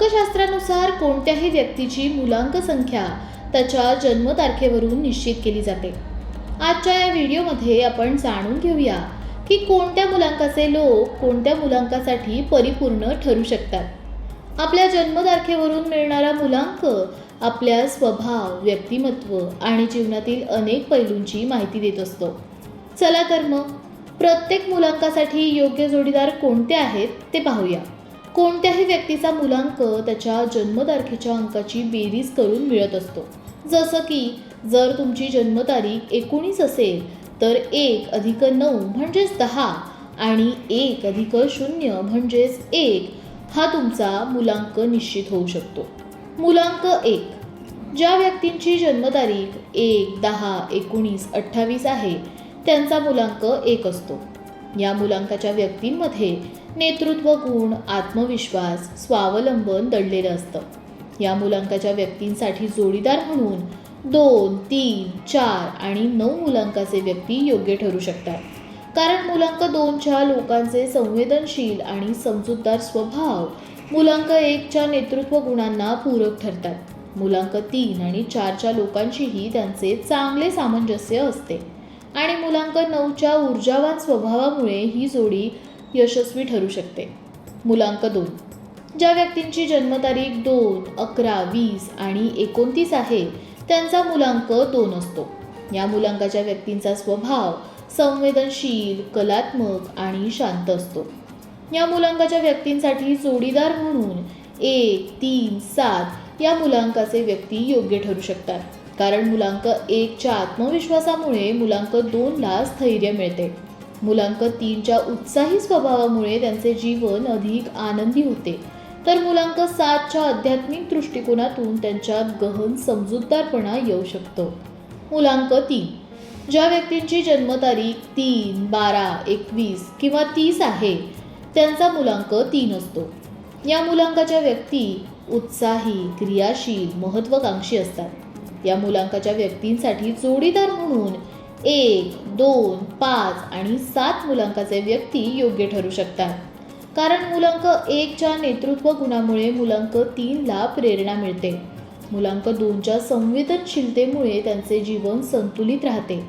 अंकशास्त्रानुसार कोणत्याही व्यक्तीची मुलांक संख्या त्याच्या जन्मतारखेवरून निश्चित केली जाते. आजच्या या व्हिडिओमध्ये आपण जाणून घेऊया की कोणत्या मुलांकाचे लोक कोणत्या मुलांकासाठी परिपूर्ण ठरू शकतात. आपल्या जन्मतारखेवरून मिळणारा मुलांक आपल्या स्वभाव व्यक्तिमत्व आणि जीवनातील अनेक पैलूंची माहिती देत असतो. चला तर मग प्रत्येक मुलांकासाठी योग्य जोडीदार कोणते आहेत ते पाहूया. कोणत्याही व्यक्तीचा मुलांक त्याच्या जन्मतारखेच्या अंकाची बेरीज करून मिळत असतो. जसं की जर तुमची जन्मतारीख एकोणीस असेल तर एक अधिक नऊ म्हणजेच दहा आणि एक अधिक शून्य म्हणजेच एक हा तुमचा मुलांक निश्चित होऊ शकतो. मुलांक एक. ज्या व्यक्तींची जन्मतारीख एक दहा एकोणीस अठ्ठावीस आहे त्यांचा मुलांक एक असतो. या मुलांकाच्या व्यक्तींमध्ये नेतृत्व गुण आत्मविश्वास स्वावलंबन दडलेलं असतं. या मुलांकाच्या व्यक्तींसाठी जोडीदार म्हणून दोन तीन चार आणि नऊ मुलांकाचे व्यक्ती योग्य ठरू शकतात. कारण मुलांक दोनच्या लोकांचे संवेदनशील आणि समजूतदार स्वभाव मुलांक एकच्या नेतृत्व गुणांना पूरक ठरतात. मुलांक तीन आणि चारच्या लोकांशीही त्यांचे चांगले सामंजस्य असते. आणि मुलांक नऊच्या ऊर्जावान स्वभावामुळे ही जोडी यशस्वी ठरू शकते. मुलांक दोन. ज्या व्यक्तींची जन्मतारीख दोन अकरा वीस आणि एकोणतीस आहे त्यांचा मुलांक दोन असतो. या मुलांकाच्या व्यक्तींचा स्वभाव संवेदनशील कलात्मक आणि शांत असतो. या मुलांकाच्या व्यक्तींसाठी जोडीदार म्हणून एक तीन सात या मुलांकाचे व्यक्ती योग्य ठरू शकतात. कारण मुलांक एकच्या आत्मविश्वासामुळे मुलांक दोनला स्थैर्य मिळते. मुलांक तीनच्या उत्साही स्वभावामुळे त्यांचे जीवन अधिक आनंदी होते. तर मुलांक सातच्या आध्यात्मिक दृष्टिकोनातून त्यांच्यात गहन समजूतदारपणा येऊ शकतो. मुलांक तीन. ज्या व्यक्तींची जन्मतारीख तीन बारा एकवीस किंवा तीस आहे त्यांचा मुलांक तीन असतो. या मुलांकाच्या व्यक्ती उत्साही क्रियाशील महत्त्वाकांक्षी असतात. या मुलांकाच्या व्यक्तींसाठी जोडीदार म्हणून एक दोन पाच आणि सात मुलांकाचे व्यक्ती योग्य ठरू शकतात. कारण मुलांक एकच्या नेतृत्व गुणामुळे मुलांक तीनला प्रेरणा मिळते. मुलांक दोनच्या संवेदनशीलतेमुळे त्यांचे जीवन संतुलित राहते.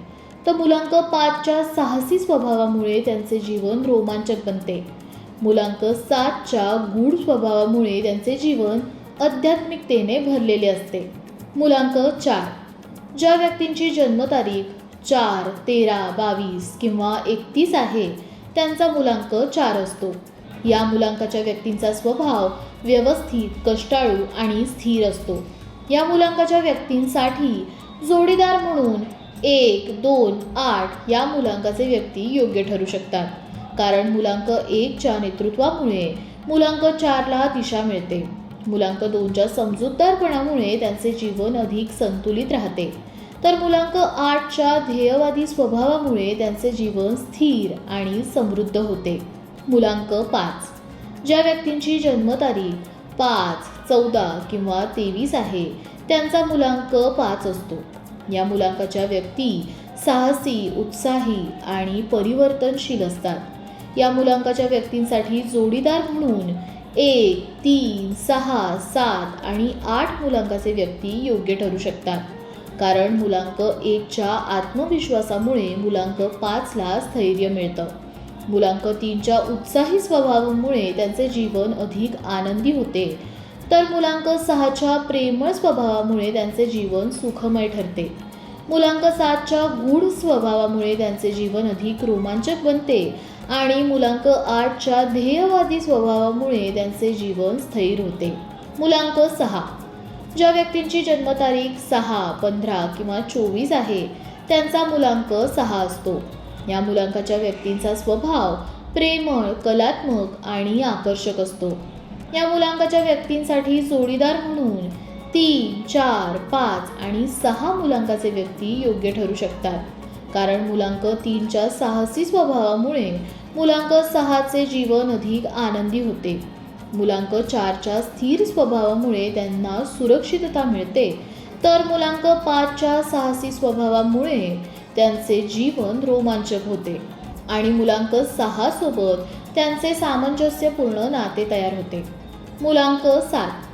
तर मुलांक पाचच्या साहसी स्वभावामुळे त्यांचे जीवन रोमांचक बनते. मुलांक सातच्या गूढ स्वभावामुळे त्यांचे जीवन आध्यात्मिकतेने भरलेले असते. मुलांक चार. ज्या व्यक्तींची जन्मतारीख चार तेरा बावीस किंवा एकतीस आहे त्यांचा मुलांक चार असतो. या मुलांकाच्या व्यक्तींचा स्वभाव व्यवस्थित कष्टाळू आणि स्थिर असतो. या मुलांकाच्या व्यक्तींसाठी जोडीदार म्हणून एक दोन आठ या मुलांकाचे व्यक्ती योग्य ठरू शकतात. कारण मुलांक एकच्या नेतृत्वामुळे मुलांक चारला दिशा मिळते. मुलांक दोनच्या समजूतदारपणामुळे त्यांचे जीवन अधिक संतुलित राहते. तर मुलांक आठच्या ध्येयवादी स्वभावामुळे त्यांचे जीवन स्थिर आणि समृद्ध होते. मुलांक पाच. ज्या व्यक्तींची जन्मतारीख पाच चौदा किंवा तेवीस आहे त्यांचा मुलांक पाच असतो. या मुलांकाच्या व्यक्ती साहसी उत्साही आणि परिवर्तनशील असतात. या मुलांकाच्या व्यक्तींसाठी जोडीदार म्हणून एक तीन सहा सात आणि आठ मुलांकाचे व्यक्ती योग्य ठरू शकतात. कारण मुलांक एकच्या आत्मविश्वासामुळे मुलांक पाचला स्थैर्य मिळतं. मुलांक तीनच्या उत्साही स्वभावामुळे त्यांचे जीवन अधिक आनंदी होते. तर मुलांक सहाच्या प्रेमळ स्वभावामुळे त्यांचे जीवन सुखमय ठरते. मुलांक सातच्या गूढ स्वभावामुळे त्यांचे जीवन अधिक रोमांचक बनते आणि मुलांक आठच्या ध्येयवादी स्वभावामुळे त्यांचे जीवन स्थैर होते. मुलांक सहा. ज्या व्यक्तींची जन्मतारीख सहा पंधरा किंवा चोवीस आहे त्यांचा मुलांक सहा असतो. या मुलांकाच्या व्यक्तींचा स्वभाव प्रेमळ कलात्मक आणि आकर्षक असतो. या मुलांकाच्या व्यक्तींसाठी जोडीदार म्हणून तीन चार पाच आणि सहा मुलांकाचे व्यक्ती योग्य ठरू शकतात. कारण मुलांक तीनच्या साहसी स्वभावामुळे मुलांक सहाचे जीवन अधिक आनंदी होते. मुलांक चारच्या स्थिर स्वभावामुळे त्यांना सुरक्षितता मिळते. तर मुलांक पाचच्या साहसी स्वभावामुळे त्यांचे जीवन रोमांचक होते. आणि मुलांक सहा सोबत त्यांचे सामंजस्यपूर्ण नाते तयार होते. मुलांक सात.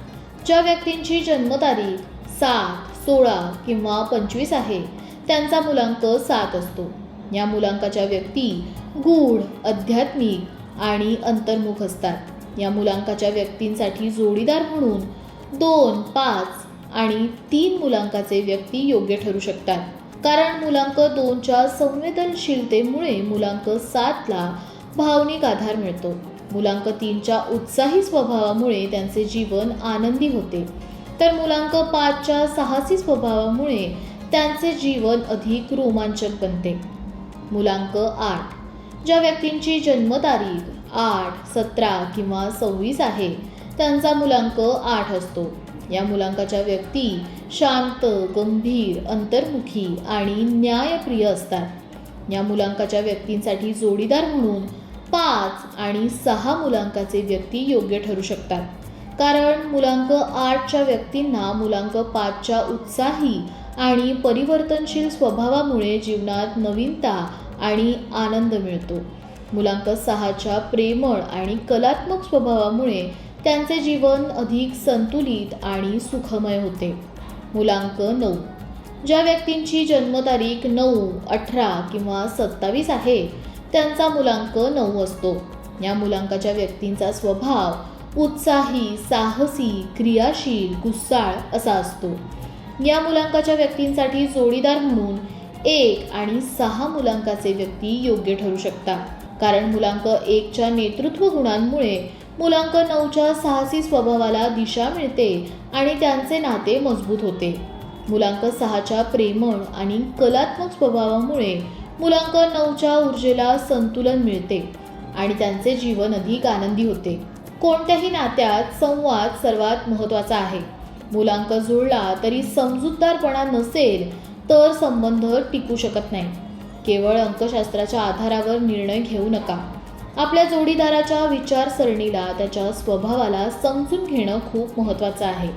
ज्या व्यक्तींची जन्मतारीख सात सोळा किंवा पंचवीस आहे त्यांचा मुलांक सात असतो. या मुलांकाच्या व्यक्ती गूढ आध्यात्मिक आणि अंतर्मुख असतात. या मुलांकाच्या व्यक्तींसाठी जोडीदार म्हणून दोन पाच आणि तीन मुलांकाचे व्यक्ती योग्य ठरू शकतात. कारण मुलांक दोनच्या संवेदनशीलतेमुळे मुलांक सातला भावनिक आधार मिळतो. मुलांक तीनच्या उत्साही स्वभावामुळे त्यांचे जीवन आनंदी होते. तर मुलांक पाचच्या साहसी स्वभावामुळे त्यांचे जीवन अधिक रोमांचक बनते. मुलांक आठ ज्या व्यक्तींची जन्मतारीख आठ सतरा किंवा सव्वीस आहे त्यांचा मुलांक आठ असतो. या मुलांकाच्या व्यक्ती शांत गंभीर अंतर्मुखी आणि न्यायप्रिय असतात. या मुलांकाच्या व्यक्तींसाठी जोडीदार म्हणून पाच आणि सहा मुलांकाचे व्यक्ती योग्य ठरू शकतात. कारण मुलांक आठच्या व्यक्तींना मुलांक पाचच्या उत्साही आणि परिवर्तनशील स्वभावामुळे जीवनात नवीनता आणि आनंद मिळतो. मुलांक सहाच्या प्रेमळ आणि कलात्मक स्वभावामुळे त्यांचे जीवन अधिक संतुलित आणि सुखमय होते. मुलांक नऊ. ज्या व्यक्तींची जन्मतारीख नऊ अठरा किंवा सत्तावीस आहे त्यांचा मुलांक नऊ असतो. या मुलांकाच्या व्यक्तींचा स्वभाव उत्साही साहसी क्रियाशील गुस्साळ असा असतो. या मुलांकाच्या व्यक्तींसाठी जोडीदार म्हणून एक आणि सहा मुलांकाचे व्यक्ती योग्य ठरू शकतात. कारण मुलांक एकच्या नेतृत्व गुणांमुळे मुलांक नऊच्या साहसी स्वभावाला दिशा मिळते आणि त्यांचे नाते मजबूत होते. मुलांक सहाच्या प्रेमळ आणि कलात्मक स्वभावामुळे मुलांक नऊच्या ऊर्जेला संतुलन मिळते आणि त्यांचे जीवन अधिक आनंदी होते. कोणत्याही नात्यात संवाद सर्वात महत्त्वाचा आहे. मुलांक जुळला तरी समजूतदारपणा नसेल तर संबंध टिकू शकत नाही. केवळ अंकशास्त्राच्या आधारावर निर्णय घेऊ नका. आपल्या जोडीदाराच्या विचारसरणीला त्याच्या स्वभावाला समजून घेणं खूप महत्त्वाचं आहे.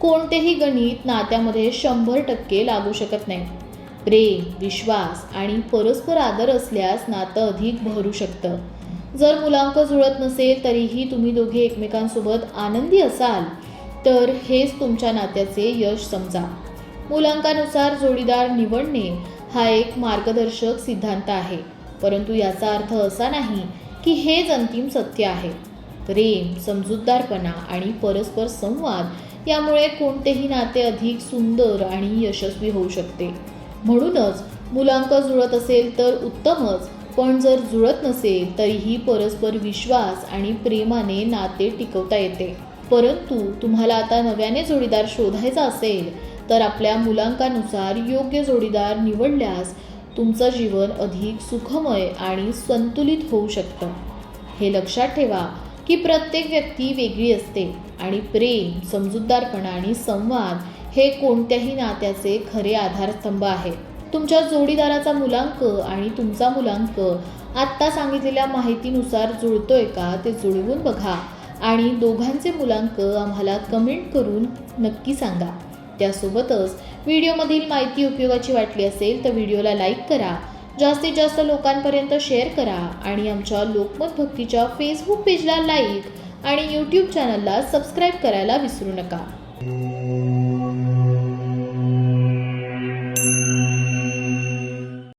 कोणतेही गणित नात्यामध्ये शंभर टक्के लागू शकत नाही. प्रेम विश्वास आणि परस्पर आदर असल्यास नातं अधिक भरू शकतं. जर मुलांक जुळत नसेल तरीही तुम्ही दोघे एकमेकांसोबत आनंदी असाल तर हेच तुमच्या नात्याचे यश समजा. मुलांकानुसार जोडीदार निवडणे हा एक मार्गदर्शक सिद्धांत आहे परंतु याचा अर्थ असा नाही की हेच अंतिम सत्य आहे. प्रेम समजूतदारपणा आणि परस्पर संवाद यामुळे कोणतेही नाते अधिक सुंदर आणि यशस्वी होऊ शकते. म्हणूनच मुलांक जुळत असेल तर उत्तमच पण जर जुळत नसेल तरीही परस्पर विश्वास आणि प्रेमाने नाते टिकवता येते. परंतु तुम्हाला आता नव्याने जोडीदार शोधायचा असेल तर आपल्या मुलांकानुसार योग्य जोडीदार निवडल्यास तुमचं जीवन अधिक सुखमय आणि संतुलित होऊ शकतं. हे लक्षात ठेवा की प्रत्येक व्यक्ती वेगळी असते आणि प्रेम समजूतदारपणा आणि संवाद हे कोणत्याही नात्याचे खरे आधारस्तंभ आहे. तुमच्या जोडीदाराचा मुलांक आणि तुमचा मुलांक आत्ता सांगितलेल्या माहितीनुसार जुळतोय का ते जुळवून बघा आणि दोघांचे मुलांक आम्हाला कमेंट करून नक्की सांगा. त्यासोबतच व्हिडिओमधील माहिती उपयोगाची वाटली असेल तर व्हिडिओला लाईक करा जास्तीत जास्त लोकांपर्यंत शेअर करा आणि आमच्या लोकमत भक्तीच्या फेसबुक पेजला लाईक आणि यूट्यूब चॅनलला सबस्क्राईब करायला विसरू नका.